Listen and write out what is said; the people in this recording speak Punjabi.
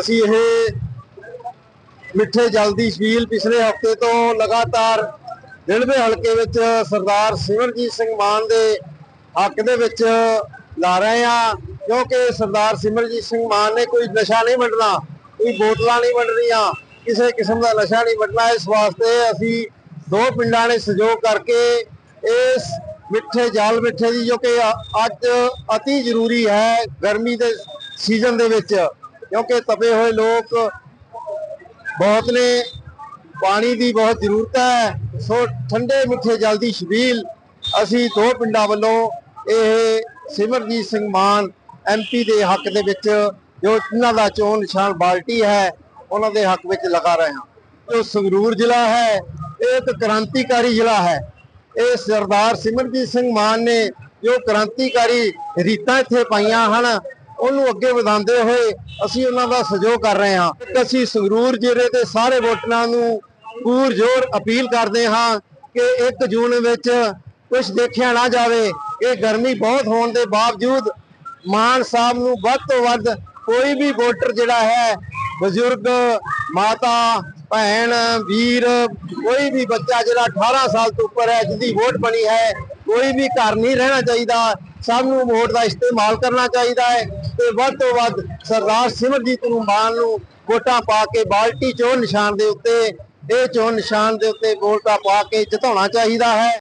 ਅਸੀਂ ਇਹ ਮਿੱਠੇ ਜਲ ਦੀ ਛਬੀਲ ਪਿਛਲੇ ਹਫ਼ਤੇ ਤੋਂ ਲਗਾਤਾਰ ਦਿਲਵੇ ਹਲਕੇ ਵਿੱਚ ਸਰਦਾਰ ਸਿਮਰਜੀਤ ਸਿੰਘ ਮਾਨ ਦੇ ਹੱਕ ਦੇ ਵਿੱਚ ਲਾ ਰਹੇ ਆ ਕਿਉਂਕਿ ਸਰਦਾਰ ਸਿਮਰਜੀਤ ਸਿੰਘ ਮਾਨ ਨੇ ਕੋਈ ਨਸ਼ਾ ਨਹੀਂ ਵੰਡਣਾ, ਕੋਈ ਬੋਤਲਾਂ ਨਹੀਂ ਵੰਡਣੀਆਂ, ਕਿਸੇ ਕਿਸਮ ਦਾ ਨਸ਼ਾ ਨਹੀਂ ਵੰਡਣਾ। ਇਸ ਵਾਸਤੇ ਅਸੀਂ ਦੋ ਪਿੰਡਾਂ ਨੇ ਸਹਿਯੋਗ ਕਰਕੇ ਇਸ ਮਿੱਠੇ, ਜਲ ਮਿੱਠੇ ਦੀ ਜੋ ਕਿ ਅੱਜ ਅਤੀ ਜ਼ਰੂਰੀ ਹੈ ਗਰਮੀ ਦੇ ਸੀਜ਼ਨ ਦੇ ਵਿੱਚ। ਕਿਉਂਕਿ ਤਪੇ ਹੋਏ ਲੋਕ ਬਹੁਤ ਨੇ, ਪਾਣੀ ਦੀ ਬਹੁਤ ਜ਼ਰੂਰਤ ਹੈ, ਸੋ ਠੰਡੇ ਮਿੱਠੇ ਜਲ ਦੀ ਛਬੀਲ ਅਸੀਂ ਦੋ ਪਿੰਡਾਂ ਵੱਲੋਂ ਇਹ ਸਿਮਰਜੀਤ ਸਿੰਘ ਮਾਨ ਐਮਪੀ ਦੇ ਹੱਕ ਦੇ ਵਿੱਚ, ਜੋ ਇਹਨਾਂ ਦਾ ਚੋਣ ਨਿਸ਼ਾਨ ਬਾਲਟੀ ਹੈ, ਉਹਨਾਂ ਦੇ ਹੱਕ ਵਿੱਚ ਲਗਾ ਰਹੇ ਹਾਂ। ਜੋ ਸੰਗਰੂਰ ਜ਼ਿਲ੍ਹਾ ਹੈ, ਇਹ ਇੱਕ ਕ੍ਰਾਂਤੀਕਾਰੀ ਜ਼ਿਲ੍ਹਾ ਹੈ। ਇਹ ਸਰਦਾਰ ਸਿਮਰਜੀਤ ਸਿੰਘ ਮਾਨ ਨੇ ਜੋ ਕ੍ਰਾਂਤੀਕਾਰੀ ਰੀਤਾਂ ਇੱਥੇ ਪਾਈਆਂ ਹਨ ਉਹਨੂੰ ਅੱਗੇ ਵਧਾਉਂਦੇ ਹੋਏ ਅਸੀਂ ਉਹਨਾਂ ਦਾ ਸਹਿਯੋਗ ਕਰ ਰਹੇ ਹਾਂ। ਅਸੀਂ ਸੰਗਰੂਰ ਜ਼ਿਲ੍ਹੇ ਦੇ ਸਾਰੇ ਵੋਟਰਾਂ ਨੂੰ ਪੂਰਜੋਰ ਅਪੀਲ ਕਰਦੇ ਹਾਂ ਕਿ 1 ਜੂਨ ਵਿੱਚ ਕੁਝ ਦੇਖਿਆ ਨਾ ਜਾਵੇ। ਇਹ ਗਰਮੀ ਬਹੁਤ ਹੋਣ ਦੇ ਬਾਵਜੂਦ ਮਾਨ ਸਾਹਿਬ ਨੂੰ ਵੱਧ ਤੋਂ ਵੱਧ ਕੋਈ ਵੀ ਵੋਟਰ ਜਿਹੜਾ ਹੈ, ਬਜ਼ੁਰਗ, ਮਾਤਾ, ਭੈਣ, ਵੀਰ, ਕੋਈ ਵੀ ਬੱਚਾ ਜਿਹੜਾ 18 ਸਾਲ ਤੋਂ ਉੱਪਰ ਹੈ, ਜਿਹਦੀ ਵੋਟ ਬਣੀ ਹੈ, ਕੋਈ ਵੀ ਘਰ ਨਹੀਂ ਰਹਿਣਾ ਚਾਹੀਦਾ। ਸਭ ਨੂੰ ਵੋਟ ਦਾ ਇਸਤੇਮਾਲ ਕਰਨਾ ਚਾਹੀਦਾ ਹੈ ਤੇ ਵੱਧ ਤੋਂ ਵੱਧ ਸਰਦਾਰ ਸਿਮਰਜੀਤ ਨੂੰ ਮਾਨ ਨੂੰ ਵੋਟਾਂ ਪਾ ਕੇ ਬਾਲਟੀ ਚੋਣ ਨਿਸ਼ਾਨ ਦੇ ਉੱਤੇ, ਇਹ ਚੋਣ ਨਿਸ਼ਾਨ ਦੇ ਉੱਤੇ ਵੋਟਾਂ ਪਾ ਕੇ ਜਿਤਾਉਣਾ ਚਾਹੀਦਾ ਹੈ।